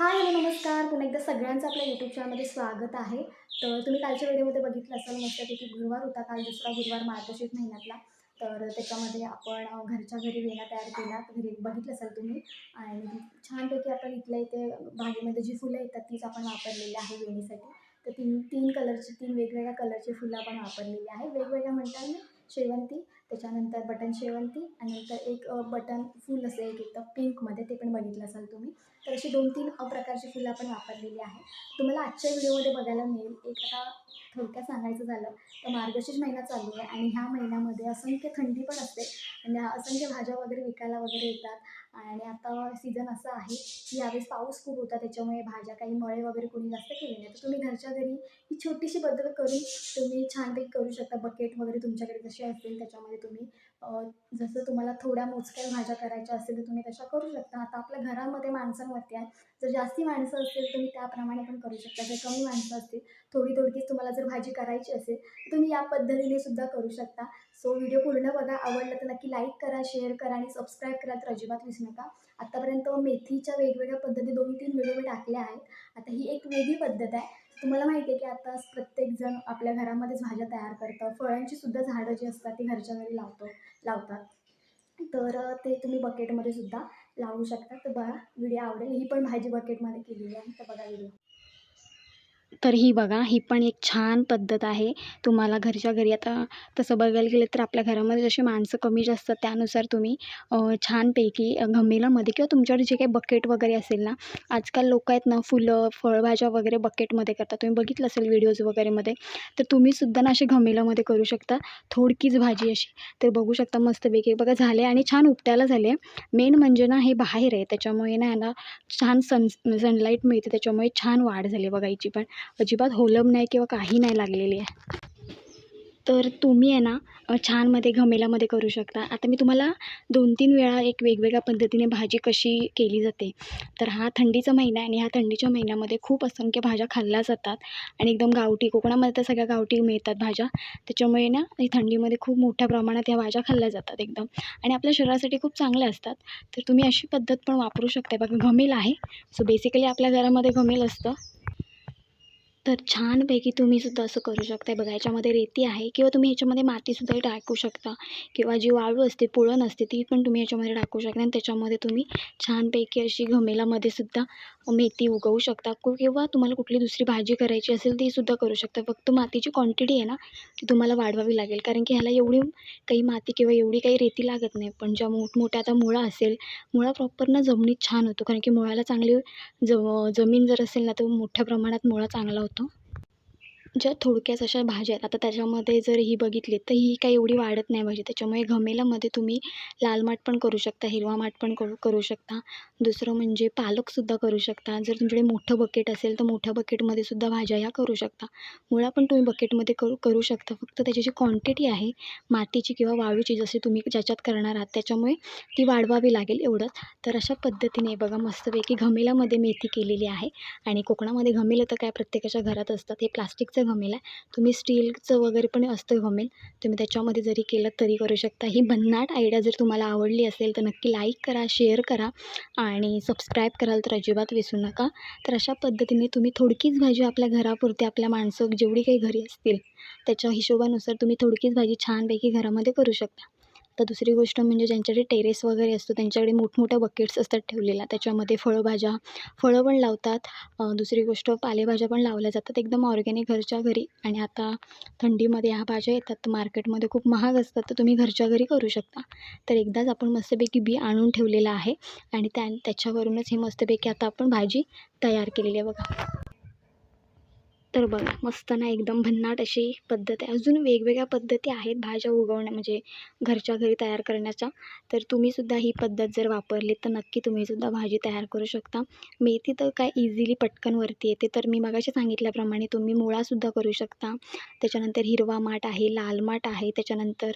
Hi hello नमस्कार. पुन्हा एकदा सगळ्यांचं आपल्या यूट्यूब चॅनलमध्ये स्वागत आहे. तर तुम्ही कालच्या व्हिडिओमध्ये बघितलं असाल मस्तपैकी गुरुवार होता काल दुसरा गुरुवार मार्गशीर्ष महिन्यातला. तर त्याच्यामध्ये आपण घरच्या घरी वेणा तयार केल्या घरी बघितलं असाल तुम्ही. आणि छानपैकी आपण इथल्या इथे बागेमध्ये जी फुलं येतात तीच आपण वापरलेली आहे वेणीसाठी तर तीन तीन कलरची तीन वेगवेगळ्या कलरची फुलं आपण वापरलेली आहे. वेगवेगळ्या म्हणतात मी शेवंती. त्याच्यानंतर बटन शेवंती आणि नंतर एक बटन फूल असं एक येतं पिंकमध्ये ते पण बघितलं असाल तुम्ही. तर अशी दोन तीन प्रकारची फुलं आपण वापरलेली आहे तुम्हाला आजच्या व्हिडिओमध्ये बघायला मिळेल. एक आता थोडक्यात सांगायचं झालं तर मार्गशीर्ष महिना चालू आहे आणि ह्या महिन्यामध्ये असंख्य थंडी पण असते. म्हणजे आणि असंख्य भाज्या वगैरे विकायला वगैरे येतात. आणि आता सीझन असं आहे की यावेळेस पाऊस खूप होता त्याच्यामुळे भाज्या काही मळे वगैरे कोणी जास्त केले नाही. तर तुम्ही घरच्या घरी ही छोटीशी बदल करून तुम्ही छानपैकी करू शकता. बकेट वगैरे तुमच्याकडे जशी असतील त्याच्यामध्ये तुम्ही जसं तुम्हाला थोड्या मोजक्या भाज्या करायच्या असतील तर तुम्ही तशा करू शकता. आता आपल्या घरामध्ये माणसांवरती आहे. जर जास्ती माणसं असतील तुम्ही त्याप्रमाणे पण करू शकता. जर कमी माणसं असतील थोडी थोडकीच तुम्हाला जर भाजी करायची असेल तर तुम्ही या पद्धतीने सुद्धा करू शकता. सो व्हिडिओ पूर्ण बघा. आवडलं तर नक्की लाईक करा शेअर करा आणि सबस्क्राईब करा. तर अजिबात विसरू नका. आत्तापर्यंत मेथीच्या वेगवेगळ्या पद्धती दोन तीन व्हिडिओ मी टाकल्या आहेत. आता ही एक वेगळी पद्धत आहे. तुम्हाला माहिती आहे की आता प्रत्येकजण आपल्या घरामध्येच भाज्या तयार करतं. फळांची सुद्धा झाडं जी असतात ती घरच्या घरी लावतो लावतात. तर ते तुम्ही बकेटमध्ये सुद्धा लावू शकता. तर बघा व्हिडिओ आवडेल. ही पण भाजी बकेटमध्ये केलेली आहे. तर बघा व्हिडिओ तर ही बघा ही पण एक छान पद्धत आहे. तुम्हाला घरच्या घरी आता तसं बघायला गेलं तर आपल्या घरामध्ये जशी माणसं कमी जास्त त्यानुसार तुम्ही छानपैकी घमेलामध्ये किंवा तुमच्याकडे जे काही बकेट वगैरे असेल ना आजकाल लोक आहेत ना फुलं फळभाज्या वगैरे बकेटमध्ये करतात. तुम्ही बघितलं असेल व्हिडिओज वगैरेमध्ये तर तुम्हीसुद्धा ना असे घमेलामध्ये करू शकता. थोडकीच भाजी अशी तर बघू शकता मस्तपैकी. बघा झाले आणि छान उपटायला झाले. मेन म्हणजे ना हे बाहेर आहे. त्याच्यामुळे ना याला छान सन सनलाईट मिळते. त्याच्यामुळे छान वाढ झाली बघायची पण. अजिबात होलम नाही किंवा काही नाही लागलेली आहे. तर तुम्ही आहे ना छानमध्ये घमेलामध्ये करू शकता. आता मी तुम्हाला दोन तीन वेळा एक वेगवेगळ्या पद्धतीने भाजी कशी केली जाते. तर हा थंडीचा महिना आहे आणि ह्या थंडीच्या महिन्यामध्ये खूप असंख्य भाज्या खाल्ल्या जातात. आणि एकदम गावठी कोकणामध्ये तर सगळ्या गावठी मिळतात भाज्या. त्याच्यामुळे ना थंडीमध्ये खूप मोठ्या प्रमाणात ह्या भाज्या खाल्ल्या जातात एकदम. आणि आपल्या शरीरासाठी खूप चांगल्या असतात. तर तुम्ही अशी पद्धत पण वापरू शकता बघा घमेल आहे. सो बेसिकली आपल्या घरामध्ये घमेल असतं. तर छानपैकी तुम्ही सुद्धा असं करू शकता बघा याच्यामध्ये रेती आहे किंवा तुम्ही याच्यामध्ये मातीसुद्धा टाकू शकता किंवा जी वाळू असते पुळण असते ती पण तुम्ही याच्यामध्ये टाकू शकता. आणि त्याच्यामध्ये तुम्ही छानपैकी अशी घमेलामध्ये सुद्धा मेथी उगवू शकता. कु- किंवा तुम्हाला कुठली दुसरी भाजी करायची असेल ती सुद्धा करू शकता. फक्त मातीची क्वांटिटी आहे ना ती तुम्हाला वाढवावी लागेल. कारण की ह्याला एवढी काही माती किंवा एवढी काही रेती लागत नाही. पण ज्या मोठमोठ्या आता मुळा असेल मुळा प्रॉपर ना जमिनीत छान होतो. कारण की मुळाला चांगली ज जमीन जर असेल ना तर मोठ्या प्रमाणात मुळा चांगला होतो. ज्या थोडक्याच अशा भाज्या आहेत आता त्याच्यामध्ये जर ही बघितली तर ही काही एवढी वाढत नाही भाजी. त्याच्यामुळे घमेलामध्ये तुम्ही लाल माठ पण करू शकता हिरवा माठ पण करू करू शकता. दुसरं म्हणजे पालकसुद्धा करू शकता. जर तुमच्याकडे मोठं बकेट असेल तर मोठ्या बकेटमध्ये सुद्धा भाज्या ह्या करू शकता. मुळा पण तुम्ही बकेटमध्ये करू करू शकता. फक्त त्याची जी क्वांटिटी आहे मातीची किंवा वाळूची जशी तुम्ही ज्याच्यात करणार आहात त्याच्यामुळे ती वाढवावी लागेल एवढंच. तर अशा पद्धतीने बघा मस्तपैकी घमेलामध्ये मेथी केलेली आहे. आणि कोकणामध्ये घमेलं तर काय प्रत्येकाच्या घरात असतात. हे प्लास्टिकचं घमेल आहे. तुम्ही स्टीलचं वगैरे पण असतं घमेल. तुम्ही त्याच्यामध्ये जरी केलं तरी करू शकता. ही भन्नाट आयडिया जर तुम्हाला आवडली असेल तर नक्की लाईक करा शेअर करा. आणि सबस्क्राईब कराल तर अजिबात विसरू नका. तर अशा पद्धतीने तुम्ही थोडकीच भाजी आपल्या घरापुरती आपल्या माणसं जेवढी काही घरी असतील त्याच्या हिशोबानुसार तुम्ही थोडकीच भाजी छानपैकी घरामध्ये करू शकता. तर दुसरी गोष्ट म्हणजे ज्यांच्याकडे टेरेस वगैरे असतो त्यांच्याकडे मोठमोठ्या बकेट्स असतात ठेवलेल्या. त्याच्यामध्ये फळभाज्या फळं पण लावतात. दुसरी गोष्ट पालेभाज्या पण लावल्या जातात एकदम ऑर्गॅनिक घरच्या घरी. आणि आता थंडीमध्ये ह्या भाज्या येतात तर मार्केटमध्ये खूप महाग असतात तर तुम्ही घरच्या घरी करू शकता. तर एकदाच आपण मस्तपैकी बी आणून ठेवलेलं आहे. आणि त्या त्याच्यावरूनच हे मस्तपैकी आता आपण भाजी तयार केलेली आहे बघा. तर बघा मस्त ना एकदम भन्नाट अशी पद्धत आहे. अजून वेगवेगळ्या पद्धती आहेत भाज्या उगवण्या म्हणजे घरच्या घरी तयार करण्याच्या. तर तुम्हीसुद्धा ही पद्धत जर वापरली तर नक्की तुम्हीसुद्धा भाजी तयार करू शकता. मेथी तर काय इझिली पटकन वरती येते तर मी मगाशी सांगितल्याप्रमाणे तुम्ही मुळासुद्धा करू शकता. त्याच्यानंतर हिरवा माठ आहे लाल माठ आहे. त्याच्यानंतर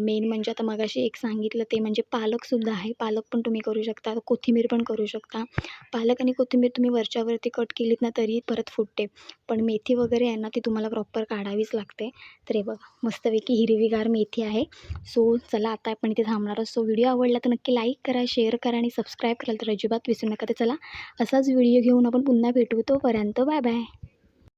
मेन म्हणजे आता मगाशी एक सांगितलं ते म्हणजे पालकसुद्धा आहे. पालक पण तुम्ही करू शकता कोथिंबीर पण करू शकता. पालक आणि कोथिंबीर तुम्ही वरच्यावरती कट केलीत ना तरी परत फुटते. पण मेथी वगैरे आहे ना ती तुम्हाला प्रॉपर काढावीच लागते. तर हे बघा मस्तपैकी हिरवीगार मेथी आहे. सो चला आता आपण इथे थांबणार सो व्हिडिओ आवडला तर नक्की लाईक करा शेअर करा आणि सबस्क्राईब कराल तर अजिबात विसरू नका. तर चला असाच व्हिडिओ घेऊन आपण पुन्हा भेटू तोपर्यंत बाय बाय